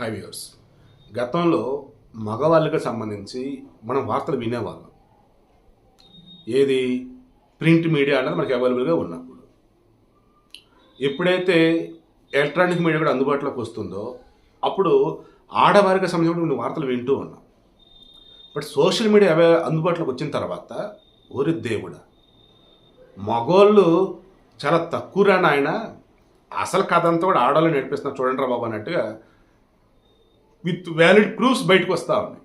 High viewers గతంలో మగవాళ్ళకి సంబంధించి మనం వార్తలు వినేవాళ్ళం. ఏది? ప్రింట్ మీడియా అనేది మనకి అవైలబుల్గా ఉన్నప్పుడు. ఎప్పుడైతే ఎలక్ట్రానిక్ మీడియా కూడా అందుబాటులోకి వస్తుందో అప్పుడు ఆడవారికి సంబంధించిన కొన్ని వార్తలు వింటూ ఉన్నాం. బట్ సోషల్ మీడియా అవే- అందుబాటులోకి వచ్చిన తర్వాత ఓరి దేవుడా మగోళ్ళు చాలా తక్కువ నాయన? అసలు కథ అంతా కూడా ఆడవాళ్ళు నేర్పిస్తున్నారు చూడండి రా బాబు అన్నట్టుగా విత్ వ్యాలిడ్ ప్రూఫ్స్ బయటకు వస్తూ ఉన్నాయి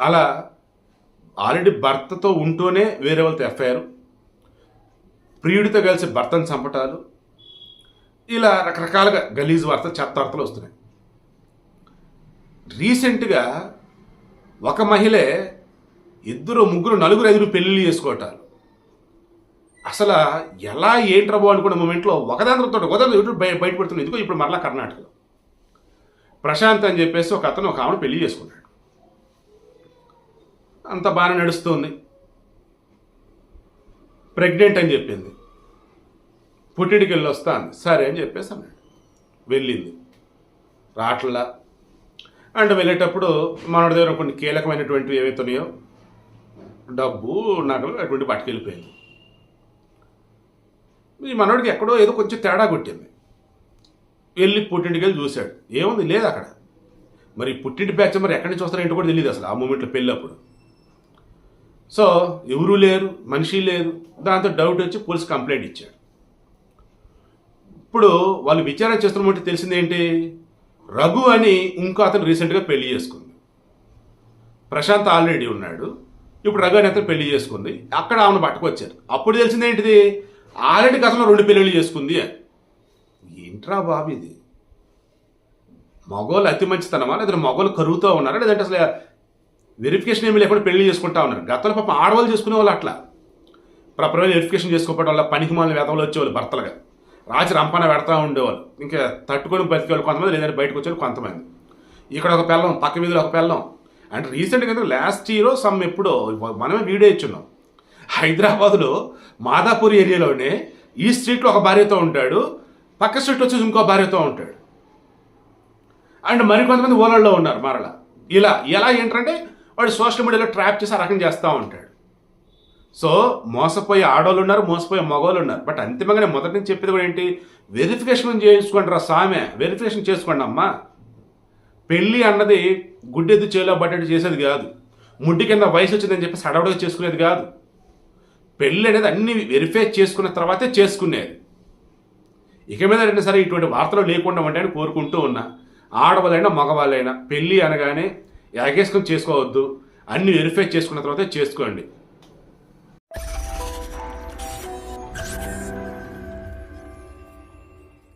అలా ఆల్రెడీ భర్తతో ఉంటూనే వేరే వాళ్ళతో ఎఫ్ఐఆర్ ప్రియుడితో కలిసి భర్తను చంపటాలు ఇలా రకరకాలుగా గలీజ్ వార్త చెత్త వార్తలు వస్తున్నాయి. రీసెంట్గా ఒక మహిళే ఇద్దరు ముగ్గురు నలుగురు ఐదుగురు పెళ్ళిళ్ళు చేసుకోవటాలు. అసలు ఎలా ఏంట్రబో అనుకున్న మూమెంట్లో ఒకదానితో ఒకదాని బయట బయ ఎందుకో ఇప్పుడు మరలా కర్ణాటకలో. ప్రశాంత్ అని చెప్పేసి ఒక అతను ఒక ఆవిడ పెళ్ళి చేసుకున్నాడు. అంత బాగానే నడుస్తుంది. ప్రెగ్నెంట్ అని చెప్పింది. పుట్టిడికి వెళ్ళి వస్తాను సరే అని చెప్పేసి అన్నాడు. వెళ్ళింది. రాట్లా అండ్ వెళ్ళేటప్పుడు మనోడి దగ్గర కొన్ని కీలకమైనటువంటివి ఏవైతున్నాయో డబ్బు నగలు అటువంటి పట్టుకెళ్ళిపోయింది. ఈ మనోడికి ఎక్కడో ఏదో కొంచెం తేడా కొట్టింది. వెళ్ళి పుట్టింటికి వెళ్ళి చూశాడు. ఏముంది? లేదు అక్కడ. మరి పుట్టింటి బ్యాచ్ మరి ఎక్కడి నుంచి వస్తారో ఏంటో కూడా తెలియదు అసలు ఆ మూమెంట్లో పెళ్ళప్పుడు. సో ఎవరు లేరు మనిషి లేరు దాంతో డౌట్ వచ్చి పోలీస్ కంప్లైంట్ ఇచ్చాడు. ఇప్పుడు వాళ్ళు విచారణ చేస్తున్నట్టు తెలిసింది ఏంటి? రఘు అని ఇంకో అతను రీసెంట్గా పెళ్ళి చేసుకుంది. ప్రశాంత్ ఆల్రెడీ ఉన్నాడు. ఇప్పుడు రఘు అని అతను పెళ్ళి చేసుకుంది. అక్కడ ఆమెను పట్టుకొచ్చారు. అప్పుడు తెలిసింది ఏంటిది? ఆల్రెడీ గతంలో రెండు పెళ్ళిళ్ళు చేసుకుంది అని. ఏంట్రా బాబు ఇది. మగోళ్ళు అతి మంచితనమా? లేదా మగోళ్ళు కరుగుతూ ఉన్నారా? లేదంటే అసలు వెరిఫికేషన్ ఏమీ లేకుండా పెళ్ళి చేసుకుంటా ఉన్నారు. గతంలో పాపం ఆడవాళ్ళు చేసుకునే వాళ్ళు అట్లా. ప్రాపర్గా వెరిఫికేషన్ చేసుకోవడం వల్ల పనికి మాలిన వేతలు వచ్చేవాళ్ళు భర్తలుగా. రాచి రంపన పెడతా ఉండేవాళ్ళు. ఇంకా తట్టుకొని బతికేవాళ్ళు కొంతమంది లేదంటే బయటకు వచ్చేవాళ్ళు కొంతమంది. ఇక్కడ ఒక పెళ్ళం పక్క వీధిలో ఒక పెళ్ళం. అంటే రీసెంట్గా లాస్ట్ ఇయర్ సమ్ ఎప్పుడో మనమే వీడియో ఇచ్చున్నాం. హైదరాబాద్లో మాదాపూర్ ఏరియాలోనే ఈ స్ట్రీట్లో ఒక భార్యతో ఉంటాడు. పక్క స్ట్రీట్ వచ్చేసి ఇంకో భార్యతో ఉంటాడు. అండ్ మరికొంతమంది ఓలల్లో ఉన్నారు మరలా. ఇలా ఎలా ఏంటంటే వాడు సోషల్ మీడియాలో ట్రాప్ చేసి ఆ రకం చేస్తూ ఉంటాడు. సో మోసపోయే ఆడవాళ్ళు ఉన్నారు మోసపోయే మగవాళ్ళు ఉన్నారు. బట్ అంతిమంగా నేను మొదటి నుంచి చెప్పేది కూడా ఏంటి? వెరిఫికేషన్ చేసుకోండి రా సామె? వెరిఫికేషన్ చేసుకోండి అమ్మా. పెళ్ళి అన్నది గుడ్డెద్దు చేలో పడ్డట్టు చేసేది కాదు. ముడ్డి కింద వయసు వచ్చిందని చెప్పి సడవడగా చేసుకునేది కాదు. పెళ్ళి అనేది అన్ని వెరిఫై చేసుకున్న తర్వాతే చేసుకునేది. ఇక మీద సరే ఇటువంటి వార్తలు లేకుండా ఉంటాయని కోరుకుంటూ ఉన్నా. ఆడవాళ్ళైనా మగవాళ్ళైనా పెళ్ళి అనగానే ఎగేసుకొని చేసుకోవద్దు. అన్ని వెరిఫై చేసుకున్న తర్వాతే చేసుకోండి.